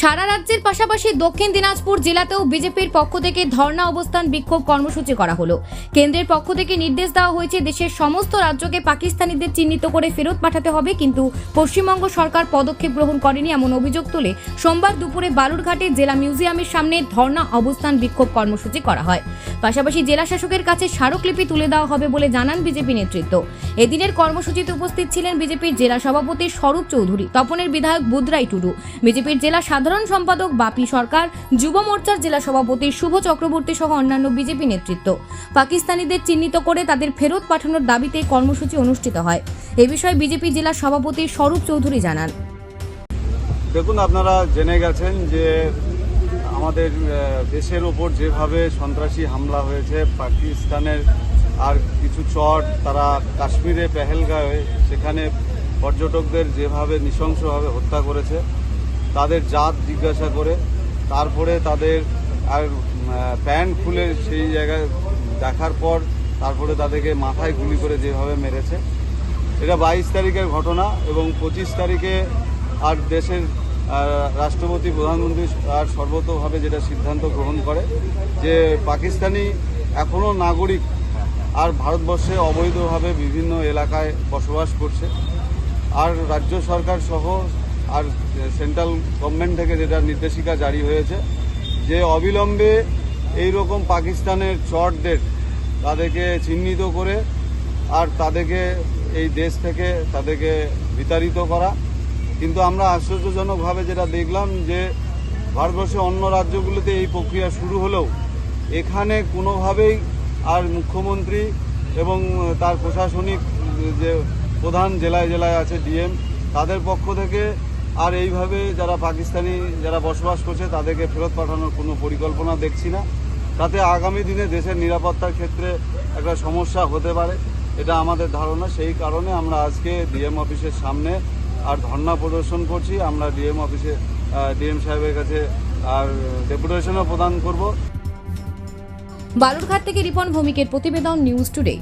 সারা রাজ্যের পাশাপাশি দক্ষিণ দিনাজপুর জেলাতেও বিজেপির পক্ষ থেকে ধর্ণা অবস্থান বিক্ষোভ কর্মসূচি করা হলো। কেন্দ্রের পক্ষ থেকে নির্দেশ দেওয়া হয়েছে দেশের সমস্ত রাজ্যকে পাকিস্তানিদের চিহ্নিত করে ফেরত পাঠাতে হবে, কিন্তু পশ্চিমবঙ্গ সরকার পদক্ষেপ গ্রহণ করেনি এমন অভিযোগ তুলে সোমবার দুপুরে বালুরঘাটে জেলা মিউজিয়ামের সামনে ধর্ণা অবস্থান বিক্ষোভ কর্মসূচি করা হয়। পাশাপাশি জেলা শাসকের কাছে স্মারকলিপি তুলে দেওয়া হবে বলে জানান বিজেপি নেতৃত্ব। এদিনের কর্মসূচিতে উপস্থিত ছিলেন বিজেপির জেলা সভাপতি স্বরূপ চৌধুরী, তপনের বিধায়ক বুধরাই টুডু, বিজেপির জেলা সাধারণ সম্পাদক বাপি সরকার, যুব মোর্চার জেলা সভাপতি শুভ চক্রবর্তী সহ অন্যান্য বিজেপি নেতৃত্ব। পাকিস্তানিদের চিহ্নিত করে তাদের ফেরত পাঠানোর দাবিতে কর্মসূচি অনুষ্ঠিত হয়। এ বিষয়ে বিজেপি জেলা সভাপতি স্বরূপ চৌধুরী জানান। দেখুন, আপনারা জেনে গেছেন যে আমাদের দেশের ওপর যেভাবে সন্ত্রাসী হামলা হয়েছে, পাকিস্তানের আর কিছু চট তারা কাশ্মীরে পেহেলগাঁয়ে সেখানে পর্যটকদের যেভাবে নৃশংসভাবে হত্যা করেছে তাদের জাত জিজ্ঞাসা করে, তারপরে তাদের আর প্যান্ট খুলে সেই জায়গায় দেখার পর তারপরে তাদেরকে মাথায় গুলি করে যেভাবে মেরেছে। এটা বাইশ তারিখের ঘটনা এবং পঁচিশ তারিখে আর দেশের রাষ্ট্রপতি, প্রধানমন্ত্রী আর সর্বতভাবে যেটা সিদ্ধান্ত গ্রহণ করে যে পাকিস্তানি এখনও নাগরিক আর ভারতবর্ষে অবৈধভাবে বিভিন্ন এলাকায় বসবাস করছে। আর রাজ্য সরকার সহ আর সেন্ট্রাল গভর্নমেন্ট থেকে যেটা নির্দেশিকা জারি হয়েছে, যে অবিলম্বে এই রকম পাকিস্তানের চটদের তাদেরকে চিহ্নিত করে আর তাদেরকে এই দেশ থেকে তাদেরকে বিতাড়িত করা। কিন্তু আমরা আশ্চর্যজনকভাবে যেটা দেখলাম যে ভারতবর্ষের অন্য রাজ্যগুলোতে এই প্রক্রিয়া শুরু হলেও এখানে কোনোভাবেই আর মুখ্যমন্ত্রী এবং তার প্রশাসনিক যে প্রধান জেলায় জেলায় আছে ডিএম, তাদের পক্ষ থেকে আর এইভাবে যারা পাকিস্তানি যারা বসবাস করছে, তাদেরকে ফেরত পাঠানোর কোনো পরিকল্পনা দেখছি না। তাতে আগামী দিনে দেশের নিরাপত্তার ক্ষেত্রে একটা সমস্যা হতে পারে, এটা আমাদের ধারণা। সেই কারণে আমরা আজকে ডিএম অফিসের সামনে আর ধর্ণা প্রদর্শন করছি। আমরা ডিএম অফিসে ডিএম সাহেবের কাছে আর ডেপুটেশনও প্রদান করব। বালুরঘাট থেকে রিপন ভৌমিকের প্রতিবেদন নিউজ টুডে।